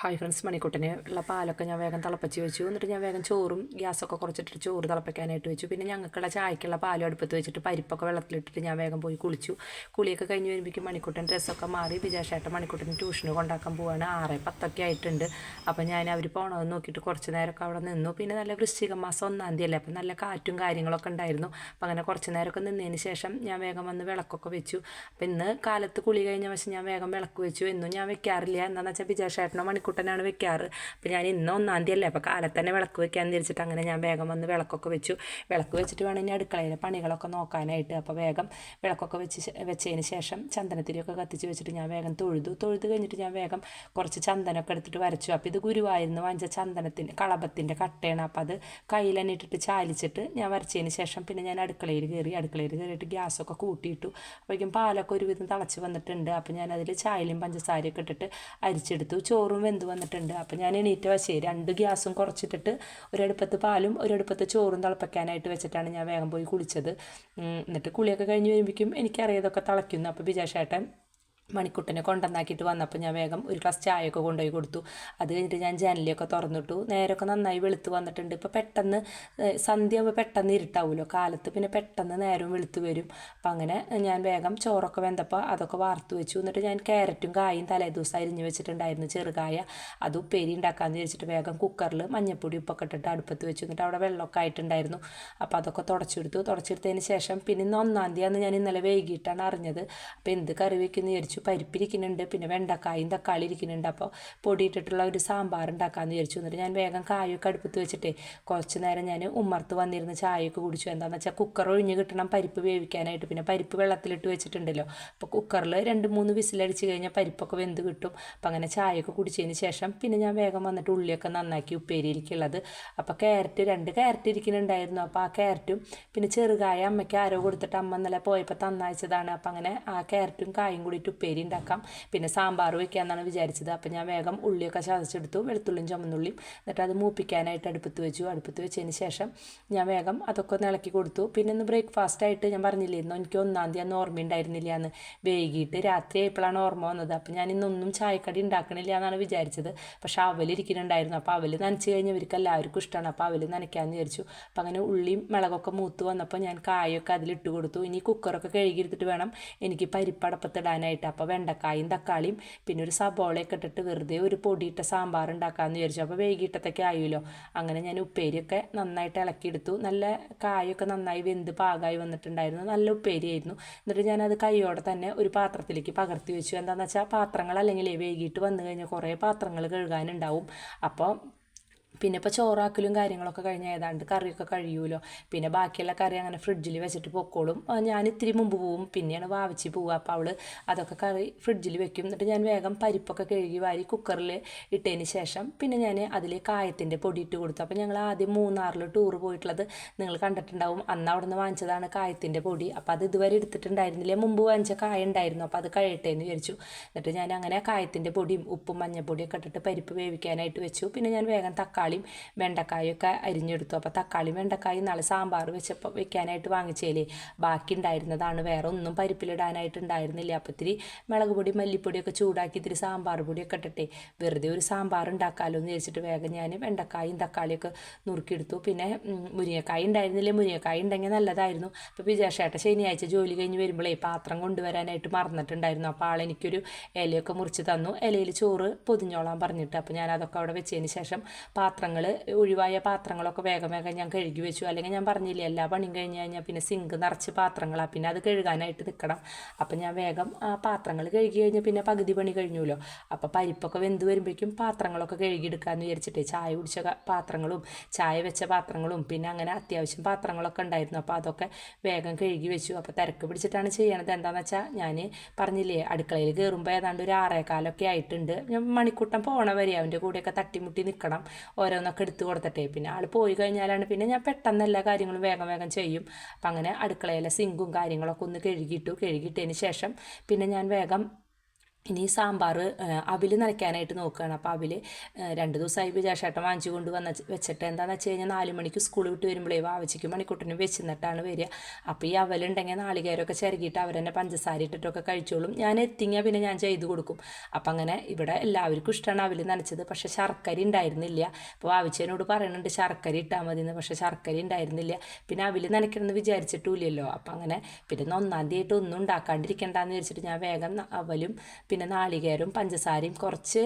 Hi friends മണിക്കുട്ടന്. ഉള്ള പാലൊക്കെ ഞാൻ വേഗം തിളപ്പിച്ച് വെച്ചു. എന്നിട്ട് ഞാൻ വേഗം ചോറും ഗ്യാസൊക്കെ കുറച്ചിട്ട് ചോറ് തിളപ്പിക്കാനായിട്ട് വെച്ചു. പിന്നെ ഞങ്ങൾക്കുള്ള ചായക്കുള്ള പാലും അടുപ്പത്ത് വെച്ചിട്ട് പരിപ്പൊക്കെ വെള്ളത്തിലിട്ടിട്ട് ഞാൻ വേഗം പോയി കുളിച്ചു. കുളിയൊക്കെ കഴിഞ്ഞ് വരുമ്പോഴേക്കും മണിക്കുട്ടൻ ഡ്രസ്സൊക്കെ മാറി വിജയശേട്ടൻ മണിക്കുട്ടൻ ട്യൂഷന് കൊണ്ടാക്കാൻ പോവാണ്. ആറ് പത്തൊക്കെ ആയിട്ടുണ്ട്. അപ്പോൾ ഞാൻ അവർ പോകണമെന്ന് നോക്കിയിട്ട് കുറച്ച് നേരമൊക്കെ അവിടെ നിന്നു. പിന്നെ നല്ല വൃശ്ചിക മാസം ഒന്നാം തീയതി അല്ലേ? അപ്പം നല്ല കാറ്റും കാര്യങ്ങളൊക്കെ ഉണ്ടായിരുന്നു. അപ്പം അങ്ങനെ കുറച്ച് നേരമൊക്കെ നിന്നതിന് ശേഷം ഞാൻ വേഗം വന്ന് വിളക്കൊക്കെ വെച്ചു. അപ്പം ഇന്ന് കാലത്ത് കുളി കഴിഞ്ഞ വശം ഞാൻ വേഗം വിളക്ക് വെച്ചു. എന്നും ഞാൻ വെക്കാറില്ല. എന്താണെന്ന് വെച്ചാൽ വിജയശേട്ടനോ മണിക്കുട്ടനാണ് വെക്കാറ്. അപ്പോൾ ഞാൻ ഇന്ന് ഒന്നാം തീയതി അല്ലേ അപ്പോൾ കാലത്ത് തന്നെ വിളക്ക് വെക്കാമെന്ന് തിരിച്ചിട്ട് അങ്ങനെ ഞാൻ വേഗം വന്ന് വിളക്കൊക്കെ വെച്ചു. വിളക്ക് വെച്ചിട്ട് വേണം ഇനി അടുക്കളയിലെ പണികളൊക്കെ നോക്കാനായിട്ട്. അപ്പോൾ വേഗം വിളക്കൊക്കെ വെച്ച് വെച്ചതിന് ശേഷം ചന്ദനത്തിരിയൊക്കെ കത്തിച്ച് വെച്ചിട്ട് ഞാൻ വേഗം തൊഴുതു. തൊഴുത് കഴിഞ്ഞിട്ട് ഞാൻ വേഗം കുറച്ച് ചന്ദനമൊക്കെ എടുത്തിട്ട് വരച്ചു. അപ്പോൾ ഇത് ഗുരുവായിരുന്നു വാങ്ങിച്ച ചന്ദനത്തിന്റെ കളഭത്തിന്റെ കട്ടയാണ്. അപ്പോൾ അത് കയ്യിൽ തന്നെ ഇട്ടിട്ട് ചാലിച്ചിട്ട് ഞാൻ വരച്ചതിന് ശേഷം പിന്നെ ഞാൻ അടുക്കളയിൽ കയറി അടുക്കളയിൽ കയറിയിട്ട് ഗ്യാസൊക്കെ കൂട്ടിയിട്ടു. അപ്പോഴേക്കും പാലൊക്കെ ഒരുവിധം തിളച്ച് വന്നിട്ടുണ്ട്. അപ്പോൾ ഞാൻ അതിൽ ചായലും പഞ്ചസാരയൊക്കെ ഇട്ടിട്ട് അരിച്ചെടുത്തു. ചോറും വന്നിട്ടുണ്ട്. അപ്പോൾ ഞാൻ എണീറ്റ വശേ രണ്ട് ഗ്യാസും കുറച്ചിട്ടിട്ട് ഒരടുപ്പത്ത് പാലും ഒരടുപ്പത്ത് ചോറും തിളപ്പിക്കാനായിട്ട് വെച്ചിട്ടാണ് ഞാൻ വേഗം പോയി കുളിച്ചത്. എന്നിട്ട് കുളിയൊക്കെ കഴിഞ്ഞ് വരുമ്പോഴേക്കും എനിക്കറിയാതൊക്കെ തിളയ്ക്കുന്നു. അപ്പോൾ വിജയശേട്ടൻ മണിക്കുട്ടനെ കൊണ്ടുവന്നാക്കിയിട്ട് വന്നപ്പോൾ ഞാൻ വേഗം ഒരു ഗ്ലാസ് ചായയൊക്കെ കൊണ്ടുപോയി കൊടുത്തു. അത് കഴിഞ്ഞിട്ട് ഞാൻ ജനലിയൊക്കെ തുറന്നിട്ടു. നേരമൊക്കെ നന്നായി വെളുത്ത് വന്നിട്ടുണ്ട്. ഇപ്പോൾ പെട്ടെന്ന് സന്ധ്യയാകുമ്പോൾ പെട്ടെന്ന് ഇരുട്ടാവുമല്ലോ കാലത്ത് പിന്നെ പെട്ടെന്ന് നേരം വെളുത്ത് വരും. അപ്പം അങ്ങനെ ഞാൻ വേഗം ചോറൊക്കെ വെന്തപ്പോൾ അതൊക്കെ വാർത്ത് വെച്ചു. എന്നിട്ട് ഞാൻ ക്യാരറ്റും കായും തലേ ദിവസം അരിഞ്ഞ് വെച്ചിട്ടുണ്ടായിരുന്നു ചെറുകായ. അത് ഉപ്പേരി ഉണ്ടാക്കാമെന്ന് വിചാരിച്ചിട്ട് വേഗം കുക്കറിൽ മഞ്ഞപ്പൊടി ഉപ്പൊക്കെ ഇട്ടിട്ട് അടുപ്പത്ത് വെച്ചു. എന്നിട്ട് അവിടെ വെള്ളമൊക്കെ ആയിട്ടുണ്ടായിരുന്നു. അപ്പോൾ അതൊക്കെ തുടച്ചെടുത്തു. തുടച്ചെടുത്തതിന് ശേഷം പിന്നെ ഇന്ന് ഒന്നാം തീയതി ഞാൻ ഇന്നലെ വൈകിട്ടാണ് അറിഞ്ഞത്. അപ്പോൾ എന്ത് കറി വെക്കുന്നു വിചാരിച്ചു. പരിപ്പിരിക്കുന്നുണ്ട് പിന്നെ വെണ്ടക്കായും തക്കാളി ഇരിക്കുന്നുണ്ട്. അപ്പോൾ പൊടിയിട്ടിട്ടുള്ള ഒരു സാമ്പാർ ഉണ്ടാക്കാമെന്ന് വിചാരിച്ചു. എന്നിട്ട് ഞാൻ വേഗം കായൊക്കെ അടുപ്പത്ത് വെച്ചിട്ട് കുറച്ച് നേരം ഞാൻ ഉമ്മർത്ത് വന്നിരുന്ന് ചായയൊക്കെ കുടിച്ചു. എന്താണെന്ന് വെച്ചാൽ കുക്കർ ഒഴിഞ്ഞ് കിട്ടണം പരിപ്പ് വേവിക്കാനായിട്ട്. പിന്നെ പരിപ്പ് വെള്ളത്തിലിട്ട് വെച്ചിട്ടുണ്ടല്ലോ. അപ്പോൾ കുക്കറിൽ രണ്ട് മൂന്ന് വിസിലടിച്ച് കഴിഞ്ഞാൽ പരിപ്പൊക്കെ വെന്ത് കിട്ടും. അപ്പോൾ അങ്ങനെ ചായയൊക്കെ കുടിച്ചതിന് ശേഷം പിന്നെ ഞാൻ വേഗം വന്നിട്ട് ഉള്ളിയൊക്കെ നന്നാക്കി ഉപ്പേരിയിരിക്കുള്ളത് അപ്പോൾ ക്യാരറ്റ് രണ്ട് ക്യാരറ്റ് ഇരിക്കുന്നുണ്ടായിരുന്നു. അപ്പോൾ ആ ക്യാരറ്റും പിന്നെ ചെറുകായ അമ്മയ്ക്ക് ആരോ കൊടുത്തിട്ട് അമ്മ ഇന്നലെ പോയപ്പോൾ തന്നയച്ചതാണ്. അപ്പോൾ അങ്ങനെ ആ ക്യാരറ്റും കായും കൂടിയിട്ട് ഉപ്പേരി ഉണ്ടാക്കാം പിന്നെ സാമ്പാർ വയ്ക്കാമെന്നാണ് വിചാരിച്ചത്. അപ്പോൾ ഞാൻ വേഗം ഉള്ളിയൊക്കെ ചതച്ചെടുത്തു. വെളുത്തുള്ളിയും ചുമന്നുള്ളിയും. എന്നിട്ട് അത് മൂപ്പിക്കാനായിട്ട് അടുപ്പത്ത് വെച്ചു. അടുപ്പത്ത് വെച്ചതിന് ശേഷം ഞാൻ വേഗം അതൊക്കെ ഒന്ന് ഇളക്കി കൊടുത്തു. പിന്നെ ഒന്ന് ബ്രേക്ക്ഫാസ്റ്റ് ആയിട്ട് ഞാൻ പറഞ്ഞില്ലായിരുന്നു. എനിക്ക് ഒന്നാം തീയതി അന്ന് ഓർമ്മയുണ്ടായിരുന്നില്ല എന്ന് വൈകിട്ട് രാത്രി ആയപ്പോഴാണ് ഓർമ്മ വന്നത്. അപ്പോൾ ഞാൻ ഇന്നൊന്നും ചായക്കടി ഉണ്ടാക്കണില്ല എന്നാണ് വിചാരിച്ചത്. പക്ഷേ അവലിരിക്കുന്നുണ്ടായിരുന്നു അപ്പോൾ അവൽ നനച്ച് കഴിഞ്ഞവർക്ക് എല്ലാവർക്കും ഇഷ്ടമാണ് അപ്പോൾ അവൽ നനയ്ക്കാമെന്ന് വിചാരിച്ചു. അപ്പോൾ അങ്ങനെ ഉള്ളിയും മുളകൊക്കെ മൂത്ത് വന്നപ്പോൾ ഞാൻ കായൊക്കെ അതിലിട്ട് കൊടുത്തു. ഇനി കുക്കറൊക്കെ കഴുകിയെടുത്തിട്ട് വേണം എനിക്ക് പരിപ്പടപ്പത്തിടാനായിട്ട് അപ്പോൾ വെണ്ടക്കായും തക്കാളിയും പിന്നെ ഒരു സബോളയൊക്കെ ഇട്ടിട്ട് വെറുതെ ഒരു പൊടിയിട്ട സാമ്പാർ ഉണ്ടാക്കാമെന്ന് വിചാരിച്ചു. അപ്പോൾ വൈകിട്ടത്തേക്ക് ആയില്ലോ. അങ്ങനെ ഞാൻ ഉപ്പേരിയൊക്കെ നന്നായിട്ട് ഇളക്കിയെടുത്തു. നല്ല കായൊക്കെ നന്നായി വെന്ത് പാകമായി വന്നിട്ടുണ്ടായിരുന്നു. നല്ല ഉപ്പേരിയായിരുന്നു. എന്നിട്ട് ഞാനത് കൈയോടെ തന്നെ ഒരു പാത്രത്തിലേക്ക് പകർത്തി വെച്ചു. എന്താണെന്ന് വെച്ചാൽ പാത്രങ്ങൾ അല്ലെങ്കിൽ വൈകിട്ട് വന്നു കഴിഞ്ഞാൽ കുറേ പാത്രങ്ങൾ കഴുകാനുണ്ടാവും. അപ്പോൾ പിന്നെ ഇപ്പോൾ ചോറാക്കലും കാര്യങ്ങളൊക്കെ കഴിഞ്ഞ് ഏതാണ്ട് കറിയൊക്കെ കഴിയുമല്ലോ പിന്നെ ബാക്കിയുള്ള കറി അങ്ങനെ ഫ്രിഡ്ജിൽ വെച്ചിട്ട് പൊക്കോളും. ഞാൻ ഇത്തിരി മുമ്പ് പോവും പിന്നെയാണ് വാവിച്ച് പോവുക. അപ്പോൾ അവൾ അതൊക്കെ കറി ഫ്രിഡ്ജിൽ വെക്കും. എന്നിട്ട് ഞാൻ വേഗം പരിപ്പൊക്കെ കഴുകി വാരി കുക്കറിൽ ഇട്ടതിന് ശേഷം പിന്നെ ഞാൻ അതിൽ കായത്തിന്റെ പൊടി ഇട്ട് കൊടുത്തു. അപ്പോൾ ഞങ്ങൾ ആദ്യം മൂന്നാറിൽ ടൂർ പോയിട്ടുള്ളത് നിങ്ങൾ കണ്ടിട്ടുണ്ടാവും. അന്ന് അവിടെ നിന്ന് വാങ്ങിച്ചതാണ് കായത്തിന്റെ പൊടി. അപ്പോൾ അത് ഇതുവരെ എടുത്തിട്ടുണ്ടായിരുന്നില്ല. മുമ്പ് വാങ്ങിച്ച കായ ഉണ്ടായിരുന്നു. അപ്പോൾ അത് കഴിയട്ടെ എന്ന് വിചാരിച്ചു. എന്നിട്ട് ഞാൻ അങ്ങനെ കായത്തിന്റെ പൊടിയും ഉപ്പും മഞ്ഞപ്പൊടിയൊക്കെ ഇട്ടിട്ട് പരിപ്പ് വേവിക്കാനായിട്ട് വെച്ചു. പിന്നെ ഞാൻ വേഗം തക്കാളിയും വെണ്ടക്കായും ഒക്കെ അരിഞ്ഞെടുത്തു. അപ്പോൾ തക്കാളിയും വെണ്ടക്കായും നാളെ സാമ്പാർ വെച്ചപ്പോൾ വെക്കാനായിട്ട് വാങ്ങിച്ചേലേ. ബാക്കി ഉണ്ടായിരുന്നതാണ്. വേറെ ഒന്നും പരിപ്പിലിടാനായിട്ട് ഉണ്ടായിരുന്നില്ല. അപ്പോൾ ഇത്തിരി മുളക് പൊടി മല്ലിപ്പൊടിയൊക്കെ ചൂടാക്കി ഇത്തിരി സാമ്പാർ പൊടിയൊക്കെ ഇട്ടിട്ടെ വെറുതെ ഒരു സാമ്പാർ ഉണ്ടാക്കാമല്ലോ എന്ന് വിചാരിച്ചിട്ട് വേഗം ഞാൻ വെണ്ടക്കായും തക്കാളിയൊക്കെ നുറുക്കിയെടുത്തു. പിന്നെ മുരിങ്ങക്കായ ഉണ്ടായിരുന്നില്ലേ? മുരിങ്ങക്കായ ഉണ്ടെങ്കിൽ നല്ലതായിരുന്നു. അപ്പോൾ വിജയശേട്ട ശനിയാഴ്ച ജോലി കഴിഞ്ഞ് വരുമ്പോഴേ പാത്രം കൊണ്ടുവരാനായിട്ട് മറന്നിട്ടുണ്ടായിരുന്നു. അപ്പോൾ ആളെനിക്കൊരു ഇലയൊക്കെ മുറിച്ച് തന്നു. ഇലയിൽ ചോറ് പൊതിഞ്ഞോളാൻ പറഞ്ഞിട്ട്. അപ്പോൾ ഞാൻ അതൊക്കെ അവിടെ വെച്ചതിന് ശേഷം പാത്രങ്ങൾ ഒഴിവായ പാത്രങ്ങളൊക്കെ വേഗം വേഗം ഞാൻ കഴുകി വെച്ചു. അല്ലെങ്കിൽ ഞാൻ പറഞ്ഞില്ലേ എല്ലാ പണിയും കഴിഞ്ഞ് കഴിഞ്ഞാൽ പിന്നെ സിങ്ക് നിറച്ച് പാത്രങ്ങളാണ് പിന്നെ അത് കഴുകാനായിട്ട് നിൽക്കണം അപ്പം ഞാൻ വേഗം ആ പാത്രങ്ങൾ കഴുകി കഴിഞ്ഞാൽ പിന്നെ പകുതി പണി കഴിഞ്ഞല്ലോ. അപ്പോൾ പരിപ്പൊക്കെ വെന്ത് വരുമ്പോഴേക്കും പാത്രങ്ങളൊക്കെ കഴുകിയെടുക്കാമെന്ന് വിചാരിച്ചിട്ട് ചായ കുടിച്ച പാത്രങ്ങളും ചായ വെച്ച പാത്രങ്ങളും പിന്നെ അങ്ങനെ അത്യാവശ്യം പാത്രങ്ങളൊക്കെ ഉണ്ടായിരുന്നു. അപ്പോൾ അതൊക്കെ വേഗം കഴുകി വെച്ചു. അപ്പോൾ തിരക്ക് പിടിച്ചിട്ടാണ് ചെയ്യണത്. എന്താണെന്ന് വെച്ചാൽ ഞാൻ പറഞ്ഞില്ലേ അടുക്കളയിൽ കയറുമ്പോൾ ഏതാണ്ട് ഒരു ആറേകാലൊക്കെ ആയിട്ടുണ്ട്. ഞാൻ മണിക്കൂട്ടം പോണ വരെ അവന്റെ കൂടെയൊക്കെ തട്ടിമുട്ടി നിൽക്കണം ഓരോന്നൊക്കെ എടുത്തു കൊടുത്തിട്ടേ. പിന്നെ ആൾ പോയി കഴിഞ്ഞാലാണ് പിന്നെ ഞാൻ പെട്ടെന്ന് എല്ലാ കാര്യങ്ങളും വേഗം വേഗം ചെയ്യും. അപ്പം അങ്ങനെ അടുക്കളയിലെ സിങ്കും കാര്യങ്ങളൊക്കെ ഒന്ന് കഴുകിയിട്ടു. കഴുകിയിട്ടതിന് ശേഷം പിന്നെ ഞാൻ വേഗം ഇനി സാമ്പാർ അവിൽ നനയ്ക്കാനായിട്ട് നോക്കുകയാണ്. അപ്പോൾ അവിൽ രണ്ട് ദിവസമായി വിജാഷേട്ടൻ വാങ്ങിച്ചു കൊണ്ട് വന്ന വെച്ചിട്ട് എന്താണെന്ന് വെച്ച് കഴിഞ്ഞാൽ നാല് മണിക്ക് സ്കൂൾ വിട്ട് വരുമ്പോഴേ വാവച്ചയ്ക്കും മണിക്കൂട്ടിനും വെച്ച് നിന്നിട്ടാണ് വരിക. അപ്പോൾ ഈ അവലുണ്ടെങ്കിൽ നാളികേരമൊക്കെ ചിരകിയിട്ട് അവരെന്നെ പഞ്ചസാര ഇട്ടിട്ടൊക്കെ കഴിച്ചോളും. ഞാൻ എത്തിങ്ങാൽ പിന്നെ ഞാൻ ചെയ്ത് കൊടുക്കും. അപ്പം അങ്ങനെ ഇവിടെ എല്ലാവർക്കും ഇഷ്ടമാണ് അവിൽ നനച്ചത്. പക്ഷേ ശർക്കര ഉണ്ടായിരുന്നില്ല. അപ്പോൾ വാവിച്ചതിനോട് പറയുന്നുണ്ട് ശർക്കര ഇട്ടാൽ മതി എന്ന് പക്ഷേ ശർക്കര ഉണ്ടായിരുന്നില്ല. പിന്നെ അവിൽ നനയ്ക്കണമെന്ന് വിചാരിച്ചിട്ടില്ലല്ലോ അപ്പം അങ്ങനെ പിന്നെ ഒന്നാം തീയതി ആയിട്ട് ഒന്നും ഉണ്ടാക്കാണ്ടിരിക്കണ്ടെന്ന് വിചാരിച്ചിട്ട് ഞാൻ വേഗം അവലും പിന്നെ നാളികേരവും പഞ്ചസാരയും കുറച്ച്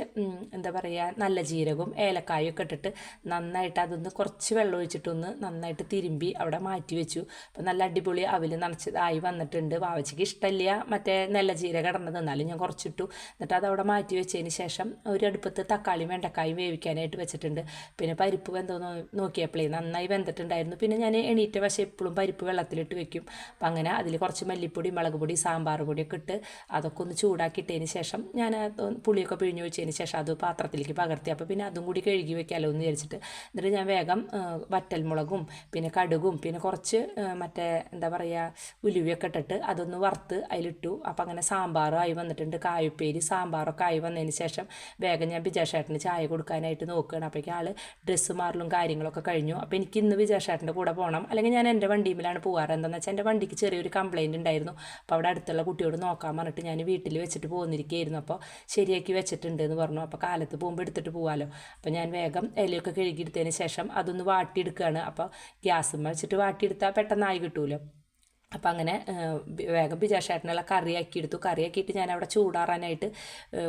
എന്താ പറയുക നല്ല ജീരകവും ഏലക്കായും ഒക്കെ ഇട്ടിട്ട് നന്നായിട്ട് അതൊന്ന് കുറച്ച് വെള്ളം ഒഴിച്ചിട്ടൊന്ന് നന്നായിട്ട് തിരുമ്പി അവിടെ മാറ്റി വെച്ചു. അപ്പോൾ നല്ല അടിപൊളി അവിൽ നനച്ചതായി വന്നിട്ടുണ്ട്. വാവച്ചിക്ക് ഇഷ്ടമില്ല മറ്റേ നല്ല ജീരകം ഇടണത്. എന്നാലും ഞാൻ കുറച്ചിട്ടു. എന്നിട്ട് അത് അവിടെ മാറ്റി വെച്ചതിന് ശേഷം ഒരു അടുപ്പത്ത് തക്കാളിയും വെണ്ടക്കായും വേവിക്കാനായിട്ട് വെച്ചിട്ടുണ്ട്. പിന്നെ പരിപ്പ് വെന്തോ നോക്കിയപ്പോഴേ നന്നായി വെന്തിട്ടുണ്ടായിരുന്നു. പിന്നെ ഞാൻ എണീറ്റ പക്ഷേ എപ്പോഴും പരിപ്പ് വെള്ളത്തിലിട്ട് വെക്കും. അപ്പം അങ്ങനെ അതിൽ കുറച്ച് മല്ലിപ്പൊടി മുളക് പൊടി സാമ്പാർ പൊടിയൊക്കെ ഇട്ട് അതൊക്കെ ഒന്ന് ചൂടാക്കിയിട്ടതിന് ശേഷം ഞാൻ പുളിയൊക്കെ പിഴിഞ്ഞ് വെച്ചതിന് ശേഷം അത് പാത്രത്തിലേക്ക് പകർത്തി. അപ്പോൾ പിന്നെ അതും കൂടി കഴുകി വെക്കാമല്ലോ എന്ന് വിചാരിച്ചിട്ട്. എന്നിട്ട് ഞാൻ വേഗം വറ്റൽമുളകും പിന്നെ കടുകും പിന്നെ കുറച്ച് മറ്റേ എന്താ പറയുക ഉലുവിയൊക്കെ ഇട്ടിട്ട് അതൊന്ന് വറുത്ത് അതിലിട്ടു. അപ്പോൾ അങ്ങനെ സാമ്പാറായി വന്നിട്ടുണ്ട്. കായുപ്പേരി സാമ്പാറൊക്കെ ആയി വന്നതിന് ശേഷം വേഗം ഞാൻ വിജയശേട്ടന് ചായ കൊടുക്കാനായിട്ട് നോക്കുകയാണ്. അപ്പോഴേക്കും ആൾ ഡ്രസ്സ് മാറലും കാര്യങ്ങളൊക്കെ കഴിഞ്ഞു. അപ്പോൾ എനിക്ക് ഇന്ന് വിജയശേട്ടന്റെ കൂടെ പോകണം. അല്ലെങ്കിൽ ഞാൻ എന്റെ വണ്ടിയിലാണ് പോകാറ്. എന്താണെന്ന് വെച്ചാൽ എന്റെ വണ്ടിക്ക് ചെറിയൊരു കംപ്ലയിന്റ് ഉണ്ടായിരുന്നു. അപ്പോൾ അവിടെ അടുത്തുള്ള കുട്ടിയോട് നോക്കാൻ പറഞ്ഞിട്ട് ഞാൻ വീട്ടിൽ വെച്ചിട്ട് പോകുന്നിരിക്കുകയായിരുന്നു അപ്പോൾ ശരിയാക്കി വെച്ചിട്ടുണ്ട് എന്ന് പറഞ്ഞു. അപ്പോൾ കാലത്ത് പോകുമ്പോൾ എടുത്തിട്ട് പോകാമല്ലോ അപ്പോൾ ഞാൻ വേഗം ഇലയൊക്കെ കഴുകിയെടുത്തതിന് ശേഷം അതൊന്ന് വാട്ടിയെടുക്കുകയാണ് അപ്പോൾ ഗ്യാസും വെച്ചിട്ട് വാട്ടിയെടുത്താൽ പെട്ടെന്നായി കിട്ടുമല്ലോ അപ്പം അങ്ങനെ വേഗം ബിജാഷേട്ടനുള്ള കറിയാക്കി എടുത്തു കറിയാക്കിയിട്ട് ഞാൻ അവിടെ ചൂടാറാനായിട്ട്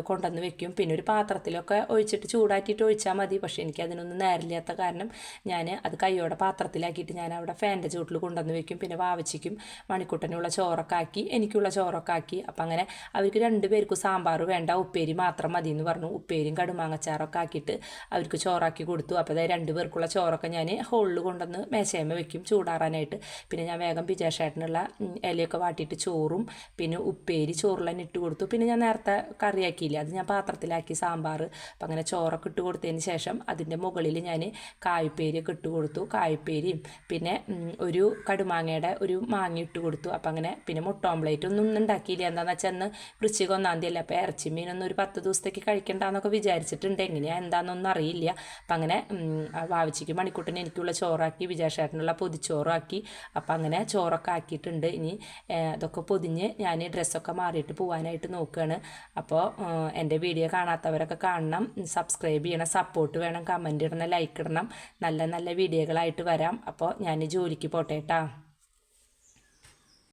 കൊണ്ടുവന്ന് വെക്കും. പിന്നെ ഒരു പാത്രത്തിലൊക്കെ ഒഴിച്ചിട്ട് ചൂടാക്കിയിട്ട് ഒഴിച്ചാൽ മതി. പക്ഷേ എനിക്ക് അതിനൊന്നും നേരില്ലാത്ത കാരണം ഞാൻ അത് കൈയോടെ പാത്രത്തിലാക്കിയിട്ട് ഞാൻ അവിടെ ഫാന്റെ ചൂട്ടിൽ കൊണ്ടുവന്ന് വെക്കും. പിന്നെ വാവച്ചിക്കും മണിക്കുട്ടനുള്ള ചോറൊക്കെ ആക്കി എനിക്കുള്ള ചോറൊക്കെ ആക്കി. അപ്പം അങ്ങനെ അവർക്ക് രണ്ട് പേർക്കും സാമ്പാർ വേണ്ട ഉപ്പേരി മാത്രം മതി എന്ന് പറഞ്ഞു. ഉപ്പേരിയും കടുമാങ്ങച്ചാറൊക്കെ ആക്കിയിട്ട് അവർക്ക് ചോറാക്കി കൊടുത്തു. അപ്പോൾ അതായത് രണ്ട് പേർക്കുള്ള ചോറൊക്കെ ഞാൻ ഹോളിൽ കൊണ്ടുവന്ന് മേശയമ്മ വെക്കും ചൂടാറാനായിട്ട്. പിന്നെ ഞാൻ വേഗം ബിജാഷേട്ടനുള്ള ഉള്ള ഇലയൊക്കെ വാട്ടിയിട്ട് ചോറും പിന്നെ ഉപ്പേരി ചോറെല്ലാം ഇട്ട് കൊടുത്തു. പിന്നെ ഞാൻ നേരത്തെ കറിയാക്കിയില്ല അത് ഞാൻ പാത്രത്തിലാക്കി സാമ്പാർ. അപ്പം അങ്ങനെ ചോറൊക്കെ ഇട്ട് കൊടുത്തതിന് ശേഷം അതിന്റെ മുകളിൽ ഞാൻ കായ്പേരിയൊക്കെ ഇട്ട് കൊടുത്തു. കായ്പേരിയും പിന്നെ ഒരു കടുമാങ്ങയുടെ ഒരു മാങ്ങ ഇട്ട് കൊടുത്തു. അപ്പം അങ്ങനെ പിന്നെ മുട്ട ഓംപ്ലേറ്റ് ഒന്നും ഉണ്ടാക്കിയില്ല. എന്താണെന്ന് വെച്ചാൽ അന്ന് വൃശ്ചിക ഒന്നാം തീയതി അല്ല? അപ്പോൾ ഇറച്ചി മീനൊന്നും ഒരു പത്ത് ദിവസത്തേക്ക് കഴിക്കണ്ടെന്നൊക്കെ വിചാരിച്ചിട്ടുണ്ട്. എങ്ങനെയാണ് എന്താണെന്നൊന്നും അറിയില്ല. അപ്പം അങ്ങനെ വാവിച്ചിക്ക് മണിക്കൂട്ടിന് എനിക്കുള്ള ചോറാക്കി വിജയശേട്ടനുള്ള പൊതിച്ചോറാക്കി. അപ്പം അങ്ങനെ ചോറൊക്കെ ആക്കി ആക്കിയിട്ടുണ്ട് ഇനി അതൊക്കെ പൊതിഞ്ഞ് ഞാൻ ഡ്രസ്സൊക്കെ മാറിയിട്ട് പോകാനായിട്ട് നോക്കുകയാണ് അപ്പോൾ എന്റെ വീഡിയോ കാണാത്തവരൊക്കെ കാണണം. സബ്സ്ക്രൈബ് ചെയ്യണം. സപ്പോർട്ട് വേണം. കമന്റ് ഇടണം. ലൈക്ക് ഇടണം. നല്ല നല്ല വീഡിയോകളായിട്ട് വരാം. അപ്പോൾ ഞാൻ ജോലിക്ക് പോട്ടെ കേട്ടോ